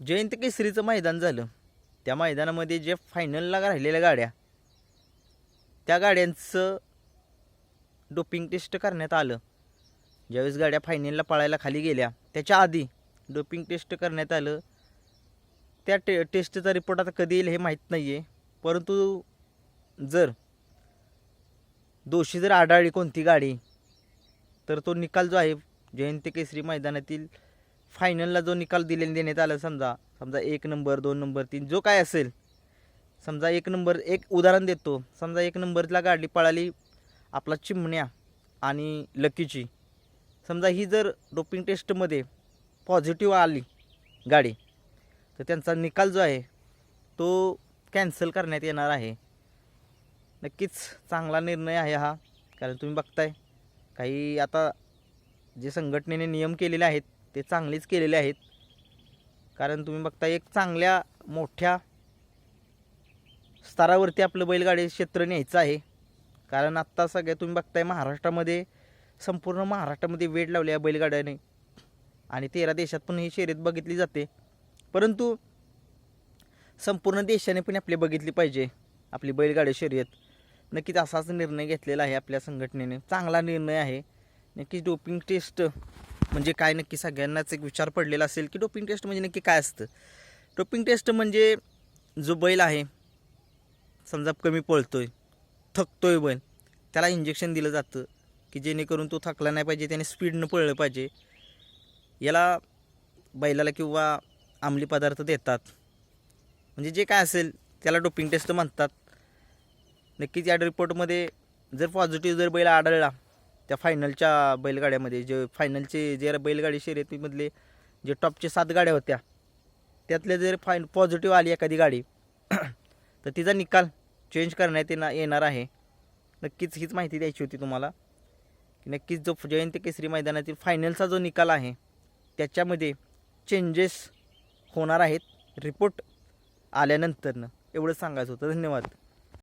जयंत केसरीचं मैदान झालं. त्या मैदानामध्ये जे फायनलला राहिलेल्या गाड्या त्या गाड्यांचं डोपिंग टेस्ट करण्यात आलं. ज्यावेळेस गाड्या फायनलला पळायला खाली गेल्या त्याच्या आधी डोपिंग टेस्ट करण्यात आलं. त्या टे टेस्टचा रिपोर्ट आता कधी येईल हे माहीत नाही आहे परंतु जर दोषी जर आढळली कोणती गाडी तर तो निकाल जो आहे जयंती केसरी मैदानातील फायनलला जो निकाल दिले देण्यात आला समजा समजा एक नंबर दोन नंबर तीन जो काय असेल समजा एक नंबर एक उदाहरण देतो. समजा एक नंबरला गाडी पळाली आपला चिमण्या आणि लकीची समजा ही जर डोपिंग टेस्टमध्ये पॉझिटिव्ह आली गाडी तर त्यांचा निकाल जो आहे तो कॅन्सल करण्यात येणार आहे. नक्कीच चांगला निर्णय आहे हा कारण तुम्ही बघताय काही आता जे संघटनेने नियम केलेले आहेत ते चांगलेच केलेले आहेत. कारण तुम्ही बघता एक चांगल्या मोठ्या स्तरावरती आपलं बैलगाडी क्षेत्र न्यायचं आहे. कारण आत्ता सगळ्या तुम्ही बघताय महाराष्ट्रामध्ये संपूर्ण महाराष्ट्रामध्ये वेड लावली आहे बैलगाड्याने. आणि तेरा देशात पण ही शर्यत बघितली जाते. परंतु संपूर्ण देशाने पण आपली बघितली पाहिजे आपली बैलगाडी शर्यत. नक्कीच असाच निर्णय घेतलेला आहे आपल्या संघटनेने. चांगला निर्णय आहे. नक्कीच डोपिंग टेस्ट म्हणजे काय नक्की सगळ्यांनाच एक विचार पडलेला असेल की डोपिंग टेस्ट म्हणजे नक्की काय असतं? डोपिंग टेस्ट म्हणजे जो बैल आहे समजा कमी पळतोय थकतोय बैल त्याला इंजेक्शन दिलं जातं की जेणेकरून तो थकला नाही पाहिजे त्याने स्पीडनं पळलं पाहिजे. याला बैलाला किंवा अंमली पदार्थ देतात. म्हणजे जे काय असेल त्याला डोपिंग टेस्ट म्हणतात. नक्कीच या रिपोर्टमध्ये जर पॉझिटिव्ह जर बैल आढळला त्या फायनलच्या बैलगाड्यामध्ये जे फायनलचे जे बैलगाडी शर्यतीमधले जे टॉपचे सात गाड्या होत्या त्यातल्या जर फाय पॉझिटिव्ह आली एखादी गाडी तर तिचा निकाल चेंज करण्यात येणार येणार आहे. नक्कीच हीच माहिती द्यायची होती तुम्हाला. की नक्कीच जो जयंत केसरी मैदानातील फायनलचा जो निकाल आहे त्याच्यामध्ये चेंजेस होणार आहेत. रिपोर्ट आल्यानंतरनं. एवढं सांगायचं होतं. धन्यवाद.